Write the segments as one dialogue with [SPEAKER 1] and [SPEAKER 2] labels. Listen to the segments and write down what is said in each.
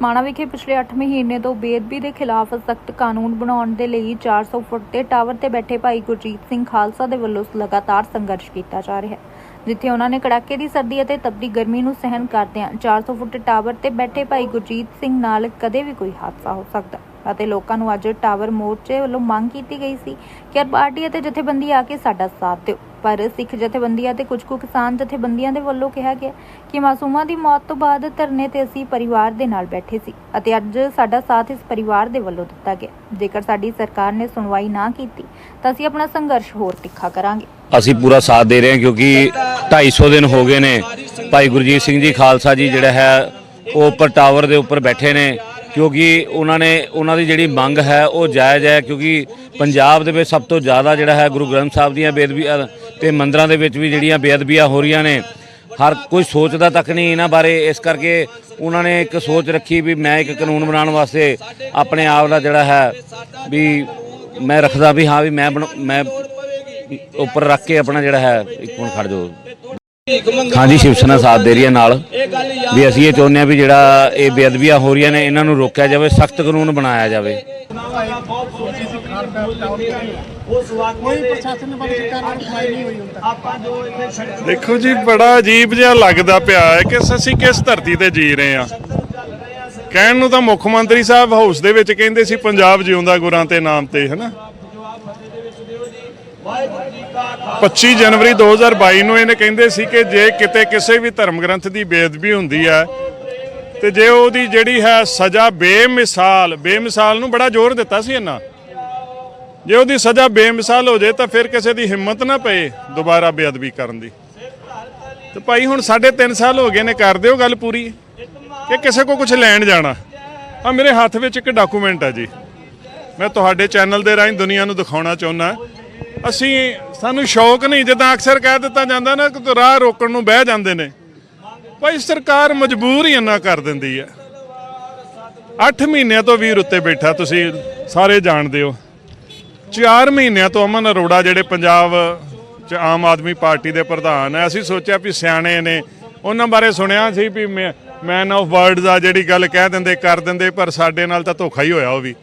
[SPEAKER 1] ਮਾਣਾ ਵਿਖੇ ਪਿਛਲੇ 8 ਮਹੀਨੇ ਤੋਂ ਬੇਅਦਬੀ ਦੇ ਖਿਲਾਫ ਸਖਤ ਕਾਨੂੰਨ ਬਣਾਉਣ ਦੇ ਲਈ 400 ਫੁੱਟ ਦੇ ਟਾਵਰ ਤੇ ਬੈਠੇ ਭਾਈ ਗੁਰਜੀਤ ਸਿੰਘ ਖਾਲਸਾ ਦੇ ਵੱਲੋਂ ਲਗਾਤਾਰ ਸੰਘਰਸ਼ ਕੀਤਾ ਜਾ ਰਿਹਾ ਹੈ, ਜਿੱਥੇ ਉਹਨਾਂ ਨੇ ਕੜਾਕੇ ਦੀ ਸਰਦੀ ਅਤੇ ਤਪਦੀ ਗਰਮੀ ਨੂੰ ਸਹਿਣ ਕਰਦਿਆਂ 400 ਫੁੱਟ ਟਾਵਰ ਤੇ ਬੈਠੇ ਭਾਈ ਗੁਰਜੀਤ ਸਿੰਘ ਨਾਲ ਕਦੇ ਵੀ ਕੋਈ ਹਾਦਸਾ ਹੋ ਸਕਦਾ। ਅਤੇ ਲੋਕਾਂ ਨੂੰ ਅੱਜ ਟਾਵਰ ਮੋਰਚੇ ਵੱਲੋਂ ਮੰਗ ਕੀਤੀ ਗਈ ਸੀ ਕਿ ਪਾਰਟੀ ਅਤੇ ਜਥੇਬੰਦੀ ਆ ਕੇ ਸਾਡਾ ਸਾਥ ਦਿਓ। ਪਰ ਸਿੱਖ ਜਥੇਬੰਦੀਆਂ ਤੇ ਕੁਝ ਕੁ ਕਿਸਾਨ ਜਥੇਬੰਦੀਆਂ ਦੇ ਵੱਲੋਂ ਕਿਹਾ ਗਿਆ ਕਿ ਮਾਸੂਮਾਂ ਦੀ ਮੌਤ ਤੋਂ ਬਾਅਦ ਧਰਨੇ ਤੇ ਅਸੀਂ ਪਰਿਵਾਰ ਦੇ ਨਾਲ ਬੈਠੇ ਸੀ ਅਤੇ ਅੱਜ ਸਾਡਾ ਸਾਥ ਇਸ ਪਰਿਵਾਰ ਦੇ ਵੱਲੋਂ ਦਿੱਤਾ ਗਿਆ। ਜੇਕਰ ਸਾਡੀ ਸਰਕਾਰ ਨੇ ਸੁਣਵਾਈ ਨਾ ਕੀਤੀ, ਤਾਂ ਅਸੀਂ ਆਪਣਾ ਸੰਘਰਸ਼ ਹੋਰ ਤਿੱਖਾ ਕਰਾਂਗੇ।
[SPEAKER 2] ਅਸੀਂ ਪੂਰਾ ਸਾਥ ਦੇ ਰਹੇ ਹਾਂ ਕਿਉਂਕਿ 250 ਦਿਨ ਹੋ ਗਏ ਨੇ। ਭਾਈ ਗੁਰਜੀਤ ਸਿੰਘ ਜੀ, ਖਾਲਸਾ ਜੀ ਜਿਹੜਾ ਹੈ, ਉਹ ਉੱਪਰ ਟਾਵਰ ਦੇ ਉੱਪਰ ਬੈਠੇ ਨੇ। ਕਿਉਂਕਿ ਉਹਨਾਂ ਨੇ, ਉਹਨਾਂ ਦੀ ਜਿਹੜੀ ਮੰਗ ਹੈ ਉਹ ਜਾਇਜ਼ ਹੈ ਕਿਉਂਕਿ ਪੰਜਾਬ ਦੇ ਵਿੱਚ ਸਭ ਤੋਂ ਜ਼ਿਆਦਾ ਜਿਹੜਾ ਹੈ ਗੁਰੂ ਗ੍ਰੰਥ ਸਾਹਿਬ ਦੀਆਂ ਬੇਦਬੀਆਂ ਤੇ ਮੰਦਰਾਂ ਦੇ ਵਿੱਚ ਵੀ ਜਿਹੜੀਆਂ ਬੇਅਦਬੀਆਂ ਹੋ ਰਹੀਆਂ ਨੇ, ਹਰ ਕੋਈ ਸੋਚਦਾ ਤੱਕ ਨਹੀਂ ਇਹਨਾਂ ਬਾਰੇ। ਇਸ ਕਰਕੇ ਉਹਨਾਂ ਨੇ ਇੱਕ ਸੋਚ ਰੱਖੀ ਵੀ ਮੈਂ ਇੱਕ ਕਾਨੂੰਨ ਬਣਾਉਣ ਵਾਸਤੇ ਆਪਣੇ ਆਪ ਦਾ ਜਿਹੜਾ ਹੈ ਵੀ ਮੈਂ ਰੱਖਦਾ ਵੀ ਹਾਂ ਵੀ ਮੈਂ ਬਣਾ- ਮੈਂ ਉੱਪਰ ਰੱਖ ਕੇ ਆਪਣਾ ਜਿਹੜਾ ਹੈ ਇੱਕ ਮਿੰਟ ਖੜ ਜਾਓ। ਹਾਂਜੀ ਸ਼ਿਵ ਸੈਨਾ ਸਾਥ ਦੇ ਰਹੀ ਹੈ ਨਾਲ। ਵੀ ਅਸੀਂ ਇਹ ਚਾਹੁੰਦੇ ਹਾਂ ਵੀ ਜਿਹੜਾ ਇਹ ਬੇਅਦਬੀਆਂ ਹੋ ਰਹੀਆਂ ਨੇ ਇਹਨਾਂ ਨੂੰ ਰੋਕਿਆ ਜਾਵੇ ਸਖਤ ਕਾਨੂੰਨ ਬਣਾਇਆ ਜਾਵੇ।
[SPEAKER 3] ਕੋਈ ਪ੍ਰਸ਼ਾਸਨ ਵੱਲੋਂ ਸਰਕਾਰ ਵੱਲੋਂ ਸੁਣਵਾਈ ਨਹੀਂ ਹੋਈ ਹੁਣ ਤੱਕ।
[SPEAKER 4] ਆਪਾਂ ਜੋ ਇੱਥੇ ਸੜਕ
[SPEAKER 5] ਦੇਖੋ ਜੀ ਬੜਾ ਅਜੀਬ ਜਿਹਾ ਲੱਗਦਾ ਪਿਆ ਹੈ ਕਿ ਅਸੀਂ ਕਿਸ ਧਰਤੀ ਤੇ ਜੀ ਰਹੇ ਹਾਂ। ਕਹਿਣ ਨੂੰ ਤਾਂ ਮੁੱਖ ਮੰਤਰੀ ਸਾਹਿਬ ਹਾਊਸ ਦੇ ਵਿੱਚ ਕਹਿੰਦੇ ਸੀ ਪੰਜਾਬ ਜਿਉਂਦਾ ਗੁਰਾਂ ਤੇ ਨਾਮ ਤੇ ਹਨਾ? 25 ਜਨਵਰੀ 2022 ਨੂੰ ਇਹਨੇ ਕਹਿੰਦੇ ਸੀ ਕਿ ਜੇ ਕਿਤੇ ਕਿਸੇ ਵੀ ਧਰਮ ਗ੍ਰੰਥ ਦੀ ਬੇਅਦਬੀ ਹੁੰਦੀ ਹੈ ਤੇ ਜੇ ਉਹਦੀ ਜਿਹੜੀ ਹੈ ਸਜ਼ਾ ਬੇਮਿਸਾਲ ਬੇਮਿਸਾਲ ਨੂੰ ਬੜਾ ਜ਼ੋਰ ਦਿੱਤਾ ਸੀ ਇਹਨਾਂ। ਜੇ ਉਹਦੀ ਸਜ਼ਾ ਬੇਮਿਸਾਲ ਹੋ ਜੇ ਤਾਂ ਫਿਰ ਕਿਸੇ ਦੀ ਹਿੰਮਤ ਨਾ ਪਏ ਦੁਬਾਰਾ ਬੇਅਦਬੀ ਕਰਨ ਦੀ। ਤੇ ਭਾਈ ਹੁਣ ਸਾਢੇ 3 ਸਾਲ ਹੋ ਗਏ ਨੇ, ਕਰ ਦਿਓ ਗੱਲ ਪੂਰੀ, ਕਿ ਕਿਸੇ ਕੋ ਕੁਝ ਲੈਣ ਜਾਣਾ। ਆ ਮੇਰੇ ਹੱਥ ਵਿੱਚ ਇੱਕ ਡਾਕੂਮੈਂਟ ਹੈ ਜੀ। ਮੈਂ ਤੁਹਾਡੇ ਚੈਨਲ ਦੇ ਰਾਹੀਂ ਦੁਨੀਆ ਨੂੰ ਦਿਖਾਉਣਾ ਚਾਹੁੰਦਾ। ਅਸੀਂ ਸਾਨੂੰ ਸ਼ੌਕ ਨਹੀਂ, ਜਿੱਦਾਂ ਅਕਸਰ ਕਹਿ ਦਿੱਤਾ ਜਾਂਦਾ ਨਾ ਕਿ ਰਾਹ ਰੋਕਣ ਨੂੰ ਬਹਿ ਜਾਂਦੇ ਨੇ। ਭਾਈ ਸਰਕਾਰ ਮਜਬੂਰ ਹੀ ਇੰਨਾ ਕਰ ਦਿੰਦੀ ਹੈ। 8 ਮਹੀਨਿਆਂ ਤੋਂ ਵੀਰ ਉੱਤੇ ਬੈਠਾ, ਤੁਸੀਂ ਸਾਰੇ ਜਾਣਦੇ ਹੋ। 4 ਮਹੀਨਿਆਂ ਤੋਂ ਅਮਨ ਅਰੋੜਾ ਜਿਹੜੇ ਪੰਜਾਬ ਚ ਆਮ ਆਦਮੀ ਪਾਰਟੀ ਦੇ ਪ੍ਰਧਾਨ ਹੈ, ਅਸੀਂ ਸੋਚਿਆ ਵੀ ਸਿਆਣੇ ਨੇ। ਉਹਨਾਂ ਬਾਰੇ ਸੁਣਿਆ ਸੀ ਵੀ ਮੈਨ ਆਫ ਵਰਡਸ ਆ ਜਿਹੜੀ ਗੱਲ ਕਹਿ ਦਿੰਦੇ, ਕਰ ਦਿੰਦੇ, ਪਰ ਸਾਡੇ ਨਾਲ ਤਾਂ ਧੋਖਾ ਹੀ ਹੋਇਆ ਉਹ ਵੀ।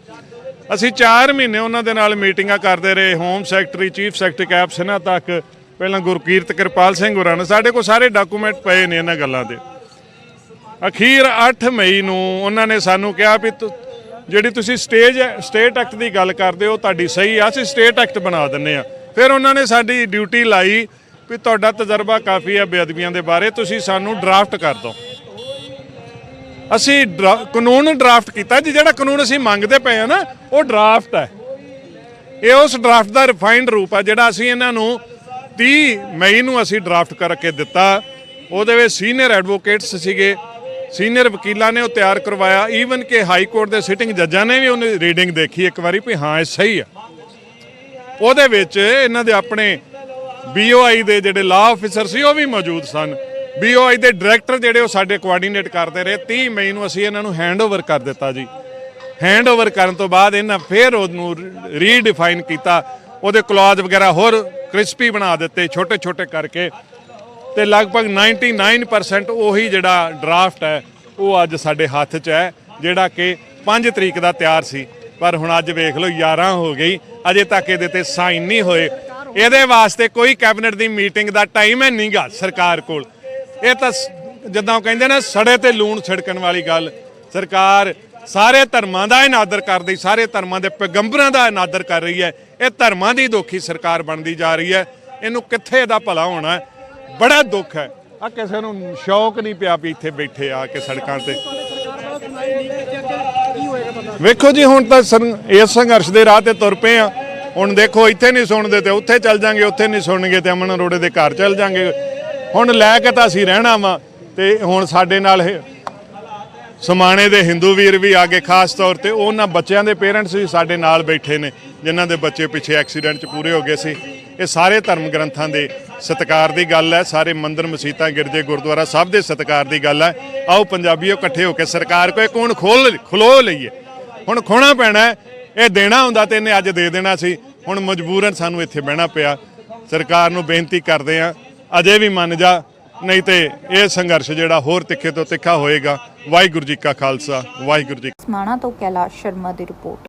[SPEAKER 5] ਅਸੀਂ 4 ਮਹੀਨੇ ਉਹਨਾਂ ਦੇ ਨਾਲ ਮੀਟਿੰਗਾਂ ਕਰਦੇ ਰਹੇ ਹੋਮ ਸੈਕਟਰੀ ਚੀਫ ਸੈਕਟਰੀ ਕੈਪ ਸਿਨਾ ਤੱਕ। ਪਹਿਲਾਂ ਗੁਰਕੀਰਤ ਕਿਰਪਾਲ ਸਿੰਘ ਹੋਰਾਂ ਨੇ, ਸਾਡੇ ਕੋਲ ਸਾਰੇ ਡਾਕੂਮੈਂਟ ਪਏ ਨੇ ਇਹਨਾਂ ਗੱਲਾਂ ਦੇ। ਅਖੀਰ 8 ਮਈ ਨੂੰ ਉਹਨਾਂ ਨੇ ਸਾਨੂੰ ਕਿਹਾ ਵੀ ਤੁ- ਜਿਹੜੀ ਤੁਸੀਂ ਸਟੇਜ ਸਟੇਟ ਐਕਟ ਦੀ ਗੱਲ ਕਰਦੇ ਹੋ ਤੁਹਾਡੀ ਸਹੀ ਆ, ਅਸੀਂ ਸਟੇਟ ਐਕਟ ਬਣਾ ਦਿੰਨੇ ਆ। ਫਿਰ ਉਹਨਾਂ ਨੇ ਸਾਡੀ ਡਿਊਟੀ ਲਾਈ ਵੀ ਤੁਹਾਡਾ ਤਜਰਬਾ ਕਾਫੀ ਆ ਬੇਅਦਬੀਆਂ ਦੇ ਬਾਰੇ, ਤੁਸੀਂ ਸਾਨੂੰ ਡਰਾਫਟ ਕਰ ਦਿਓ। ਅਸੀਂ ਡਰਾ- ਕਾਨੂੰਨ ਡਰਾਫਟ ਕੀਤਾ ਜੀ, ਜਿਹੜਾ ਕਾਨੂੰਨ ਅਸੀਂ ਮੰਗਦੇ ਪਏ ਆ ਨਾ, ਉਹ ਡਰਾਫਟ ਹੈ। ਇਹ ਉਸ ਡਰਾਫਟ ਦਾ ਰਿਫਾਈਨਡ ਰੂਪ ਹੈ ਜਿਹੜਾ ਅਸੀਂ ਇਹਨਾਂ ਨੂੰ 30 ਮਈ ਨੂੰ ਅਸੀਂ ਡਰਾਫਟ ਕਰਕੇ ਦਿੱਤਾ। ਉਹਦੇ ਵਿੱਚ ਸੀਨੀਅਰ ਐਡਵੋਕੇਟਸ ਸੀਗੇ, ਸੀਨੀਅਰ ਵਕੀਲਾਂ ਨੇ ਉਹ ਤਿਆਰ ਕਰਵਾਇਆ। ਈਵਨ ਕਿ ਹਾਈ ਕੋਰਟ ਦੇ ਸਿਟਿੰਗ ਜੱਜਾਂ ਨੇ ਵੀ ਉਹਦੀ ਰੀਡਿੰਗ ਦੇਖੀ ਇੱਕ ਵਾਰੀ ਵੀ ਹਾਂ, ਇਹ ਸਹੀ ਆ। ਉਹਦੇ ਵਿੱਚ ਇਹਨਾਂ ਦੇ ਆਪਣੇ ਬੀਓਆਈ ਦੇ ਜਿਹੜੇ ਲਾਅ ਆਫੀਸਰ ਸੀ, ਉਹ ਵੀ ਮੌਜੂਦ ਸਨ। ਵੀ ਉਹ ਇਹਦੇ ਡਾਇਰੈਕਟਰ ਜਿਹੜੇ ਉਹ ਸਾਡੇ ਕੋਆਰਡੀਨੇਟ ਕਰਦੇ ਰਹੇ। 30 ਮਈ ਨੂੰ ਅਸੀਂ ਇਹਨਾਂ ਨੂੰ ਹੈਂਡਓਵਰ ਕਰ ਦਿੱਤਾ ਜੀ। ਹੈਂਡਓਵਰ ਕਰਨ ਤੋਂ ਬਾਅਦ ਇਹਨਾਂ ਫੇਰ ਉਹਨੂੰ ਰੀਡਿਫਾਈਨ ਕੀਤਾ। ਉਹਦੇ ਕਲੌਜ਼ ਵਗੈਰਾ ਹੋਰ ਕ੍ਰਿਸਪੀ ਬਣਾ ਦਿੱਤੇ ਛੋਟੇ ਛੋਟੇ ਕਰਕੇ। ਤੇ ਲਗਭਗ 99% ਉਹੀ ਜਿਹੜਾ ਡਰਾਫਟ ਹੈ, ਉਹ ਅੱਜ ਸਾਡੇ ਹੱਥ 'ਚ ਹੈ, ਜਿਹੜਾ ਕਿ 5 ਤਰੀਕ ਦਾ ਤਿਆਰ ਸੀ। ਪਰ ਹੁਣ ਅੱਜ ਵੇਖ ਲਓ 11 ਹੋ ਗਈ। ਅਜੇ ਤੱਕ ਇਹਦੇ ਤੇ ਸਾਈਨ ਨਹੀਂ ਹੋਏ। ਇਹਦੇ ਵਾਸਤੇ ਕੋਈ ਕੈਬਨਿਟ ਦੀ ਮੀਟਿੰਗ ਦਾ ਟਾਈਮ ਹੈ ਨਹੀਂਗਾ ਸਰਕਾਰ ਕੋਲ। ਇਹ ਤਾਂ ਜਿੱਦਾਂ ਉਹ ਕਹਿੰਦੇ ਨੇ, ਸੜੇ ਤੇ ਲੂਣ ਛਿੜਕਣ ਵਾਲੀ ਗੱਲ। ਸਰਕਾਰ ਸਾਰੇ ਧਰਮਾਂ ਦਾ ਇਨਾਦਰ ਕਰਦੀ ਸਾਰੇ ਧਰਮਾਂ ਦੇ ਪੈਗੰਬਰਾਂ ਦਾ ਇਨਾਦਰ ਕਰ ਰਹੀ ਹੈ। ਇਹ ਧਰਮਾਂ ਦੀ ਦੋਖੀ ਸਰਕਾਰ ਬਣਦੀ ਜਾ ਰਹੀ ਹੈ। ਇਹਨੂੰ ਕਿੱਥੇ ਇਹਦਾ ਭਲਾ ਹੋਣਾ ਬੜਾ ਦੁੱਖ ਹੈ। ਆ ਕਿਸੇ ਨੂੰ ਸ਼ੌਕ ਨਹੀਂ ਪਿਆ ਵੀ ਇੱਥੇ ਬੈਠੇ ਆ ਕੇ ਸੜਕਾਂ ਤੇ। ਵੇਖੋ ਜੀ, ਹੁਣ ਤਾਂ ਇਸ ਸੰਘਰਸ਼ ਦੇ ਰਾਹ ਤੇ ਤੁਰ ਪਏ ਆ। ਹੁਣ ਦੇਖੋ, ਇੱਥੇ ਨਹੀਂ ਸੁਣਦੇ ਤੇ ਉੱਥੇ ਚੱਲ ਜਾਾਂਗੇ, ਉੱਥੇ ਨਹੀਂ ਸੁਣਨਗੇ ਤੇ ਅਮਨ ਅਰੋੜੇ ਦੇ ਘਰ ਚੱਲ ਜਾਾਂਗੇ। ਹੁਣ ਲੈ ਕੇ ਤਾਂ ਅਸੀਂ ਰਹਿਣਾ ਵਾ ਤੇ ਹੁਣ ਸਾਡੇ ਨਾਲ ਇਹ ਸਮਾਣੇ ਦੇ ਹਿੰਦੂ ਵੀਰ ਵੀ ਆਗੇ ਖਾਸ ਤੌਰ ਤੇ ਉਹਨਾਂ ਬੱਚਿਆਂ ਦੇ ਪੇਰੈਂਟਸ ਵੀ ਸਾਡੇ ਨਾਲ ਬੈਠੇ ਨੇ, ਜਿਨ੍ਹਾਂ ਦੇ ਬੱਚੇ ਪਿੱਛੇ ਐਕਸੀਡੈਂਟ 'ਚ ਪੂਰੇ ਹੋ ਗਏ ਸੀ। ਇਹ ਸਾਰੇ ਧਰਮ ਗ੍ਰੰਥਾਂ ਦੇ ਸਤਿਕਾਰ ਦੀ ਗੱਲ ਹੈ, ਸਾਰੇ ਮੰਦਰ ਮਸੀਤਾਂ, ਗਿਰਜੇ ਗੁਰਦੁਆਰਾ ਸਭ ਦੇ ਸਤਿਕਾਰ ਦੀ ਗੱਲ ਹੈ। ਆਓ ਪੰਜਾਬੀਓ ਇਕੱਠੇ ਹੋ ਕੇ ਸਰਕਾਰ ਕੋਲ ਕੋਣ ਖੋਲ ਖਲੋ ਲਈਏ। ਹੁਣ ਖੋਣਾ ਪੈਣਾ ਇਹ ਦੇਣਾ ਹੁੰਦਾ ਤੇ ਇਹਨੇ ਅੱਜ ਦੇ ਦੇਣਾ ਸੀ। ਹੁਣ ਮਜਬੂਰਨ ਸਾਨੂੰ ਇੱਥੇ ਬਹਿਣਾ ਪਿਆ। ਸਰਕਾਰ ਨੂੰ ਬੇਨਤੀ ਕਰਦੇ ਆ ਅਜੇ ਵੀ ਮੰਨ ਜਾ, ਨਹੀਂ ਤੇ ਇਹ ਸੰਘਰਸ਼ ਜਿਹੜਾ ਹੋਰ ਤਿੱਖੇ ਤੋਂ ਤਿੱਖਾ ਹੋਏਗਾ। ਵਾਹਿਗੁਰੂ ਜੀ ਕਾ ਖਾਲਸਾ, ਵਾਹਿਗੁਰੂ ਜੀ
[SPEAKER 1] ਸਮਾਣਾ ਤੋਂ ਕੈਲਾਸ਼ ਸ਼ਰਮਾ ਦੀ ਰਿਪੋਰਟ।